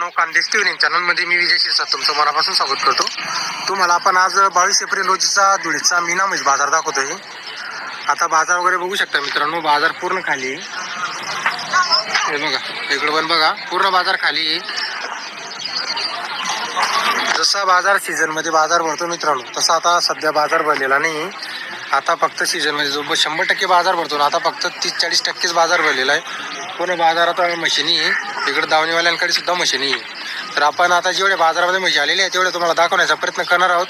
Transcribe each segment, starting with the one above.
मित्रांनो कांदेश टीव्ही चॅनलमध्ये मी विजय शिरसाट तुमचं मनापासून स्वागत करतो. तुम्हाला आपण आज बावीस एप्रिल रोजीचा धुळीचा मीना म्हणजे बाजार दाखवतोय. आता बाजार वगैरे बघू शकता मित्रांनो बाजार पूर्ण खाली आहे. हे बघा इकडं पण बघा पूर्ण बाजार खाली आहे. जसा बाजार सीझनमध्ये बाजार भरतो मित्रांनो तसा आता सध्या बाजार भरलेला नाही. आता फक्त सीझनमध्ये जो शंभर टक्के बाजार भरतो ना आता फक्त तीस चाळीस टक्केच बाजार भरलेला आहे. पूर्ण बाजारात मशिनी आहे. इकडे दावणीवाल्यांकडे सुद्धा मशीन आहे तर आपण आता जेवढे बाजारामध्ये म्हशी आलेले आहे तेवढे तुम्हाला दाखवण्याचा प्रयत्न करणार आहोत.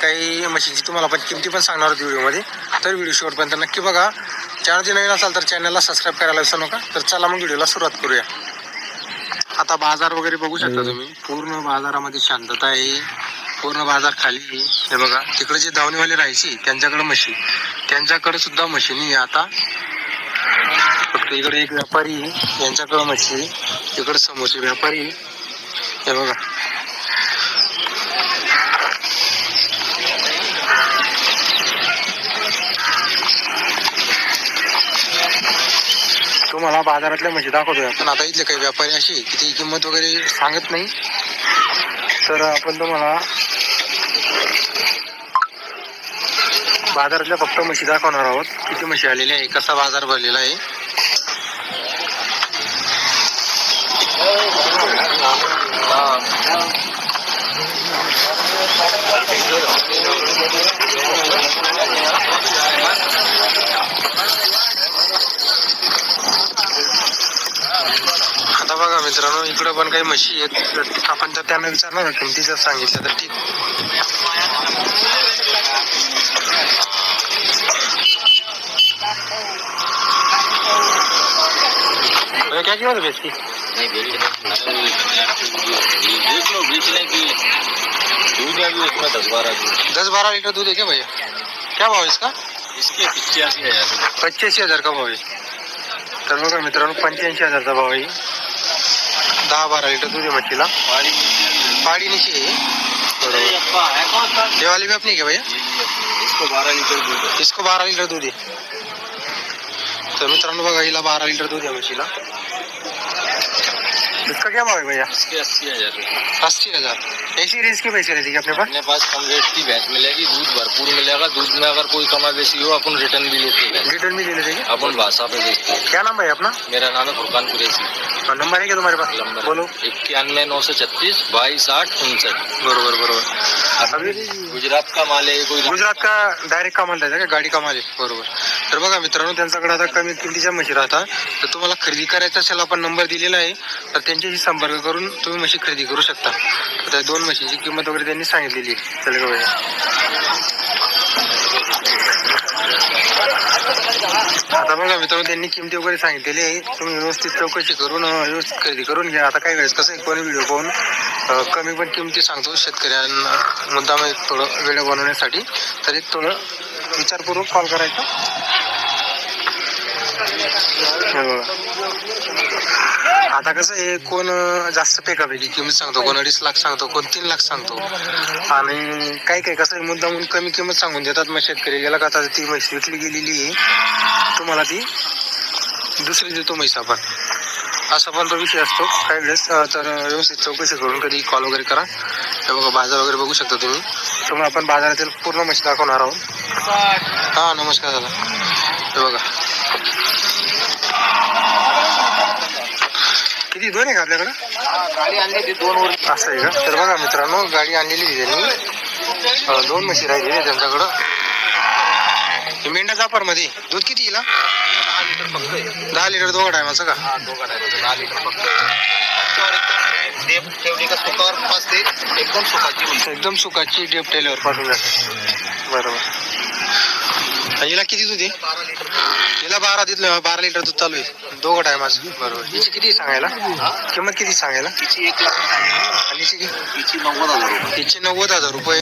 काही म्हशीची तुम्हाला पण किमती पण सांगणार आहोत व्हिडिओमध्ये. तर व्हिडिओ शेवटपर्यंत नक्की बघा. चॅनल जे नवीन असाल तर चॅनलला सबस्क्राईब करायला विसरू नका. तर चला मग व्हिडिओला सुरुवात करूया. आता बाजार वगैरे बघू शकता तुम्ही. पूर्ण बाजारामध्ये शांतता आहे. पूर्ण बाजार खाली हे बघा. तिकडे जे धावणीवाले राहायचे त्यांच्याकडे म्हशी. त्यांच्याकडे सुद्धा मशीन आहे आता. इकडे एक व्यापारी आहे. यांच्याकडे म्हशी इकडे समोरचे व्यापारी हे बघा. तुम्हाला बाजारातल्या म्हशी दाखवतोय. आपण आता इथले काही व्यापारी असे की ती किंमत वगैरे सांगत नाही. तर आपण तुम्हाला बाजारातल्या फक्त म्हशी दाखवणार आहोत. किती म्हशी आलेली आहे? कसा बाजार भरलेला आहे? आता बघा मित्रांनो इकडं पण काही म्हशी आहेत. आपण तर त्यांना विचारणार ना किमती जर सांगितलं तर ठीक. काय क्या कीमत नहीं बेच देख लो बेचने की दूध है उसमें दस बारह दस बारह लीटर दूध है क्या भैया? क्या भाव इसका? इसके पिचासी हज़ार। हज़ार का भाव आहे तर बघा मित्रांनो पंच्याऐंशी हजारचा भाव आहे दहा बारा लिटर दूध आहे मच्छीला। पाड़ी नीचे है। बरोबर ये? वाली भी अपनी क्या भैया? इसको बारह लीटर दूध इसको बारा लिटर दूध आहे तर मित्रांनो बघा हिला बारा लिटर दूध आहे म्हशीला इसका क्या भाव है भैया? इसके अस्सी हज़ार अस्सी हज़ार? ऐसी रेंज की भैंसी रहती है अपने पास? अपने पास कम रेट की भैंस मिलेगी दूध भरपूर मिलेगा दूध में अगर कोई कमा बेसी हो अपन रिटर्न भी लेते हैं। रिटर्न भी ले लेते अपन भाषा पे देखते हैं। क्या नाम है अपना? मेरा नाम है फुरकान कुरैशी नंबर है क्या तुम्हारे पास? नंबर बोलो। इक्यानवे नौ सौ छत्तीस बाईस आठ उनसठ। बरबर बरोबर। गुजरात का माल है कोई गुजरात का डायरेक्ट कामाला द्यायचा का गाडी कामाला है? बरोबर। तर बघा मित्रांनो त्यांच्याकडे आता कमी किमतीच्या म्हशी राहतात. तर तुम्हाला खरेदी करायचा असेल आपण नंबर दिलेला आहे. तर त्यांच्याशी संपर्क करून तुम्ही म्हशी खरेदी करू शकता. तर दोन म्हशीची किंमत वगैरे त्यांनी सांगितलेली आहे. चल आता बघा मित्रांनो त्यांनी किमती वगैरे सांगितलेली आहे. तुम्ही व्यवस्थित चौकशी करून व्यवस्थित खरेदी करून घ्या. आता काही वेळेस कसं आहे, कोणी व्हिडिओ पाहून कमी पण किमती सांगतो शेतकऱ्यांना. मुद्दाम एक थोडं व्हिडिओ बनवण्यासाठी. तर एक थोडं विचारपूर्वक कॉल करायचा. आता कसं आहे कोण जास्त पेकापैकी किंमत सांगतो कोण अडीच लाख सांगतो कोण तीन लाख सांगतो. आणि काही काही कसं आहे म्हणून कमी किंमत सांगून देतात मग शेतकरी. गेला का ती म्हैस विकली गेलेली आहे तुम्हाला ती दुसरी देतो म्हैस आपण. असा पण तो विषय असतो. काही वेळेस तर व्यवस्थित चौकशी करून कधी कॉल वगैरे करा. हे बघा बाजार वगैरे बघू शकता तुम्ही. त्यामुळे आपण बाजारातील पूर्ण म्हशी दाखवणार आहोत. हा नमस्कार दादा. बघा. किती दोन आहे का आपल्याकडं? गाडी आणली ती दोन वर असं आहे का? तर बघा मित्रांनो गाडी आणलेली त्यांनी. दोन म्हशी राहिलेली त्यांच्याकडं. मेंढा जापरमध्ये दूध किती येईल दहा लिटर दोघं टायमाचं का? दहा लिटर फक्त. एकदम सुकाची डेप टेल्यावर पाठवून जाते. बरोबर. हिला किती दूध आहे? हिला बारा दिलं बारा लिटर दूध चालू आहे. दोघं टायमाचं बरोबर. हिची किती सांगायला? किंमत किती सांगायला? तिची एक लाख आणि हिची नव्वद हजार रुपये. हिची नव्वद हजार रुपये.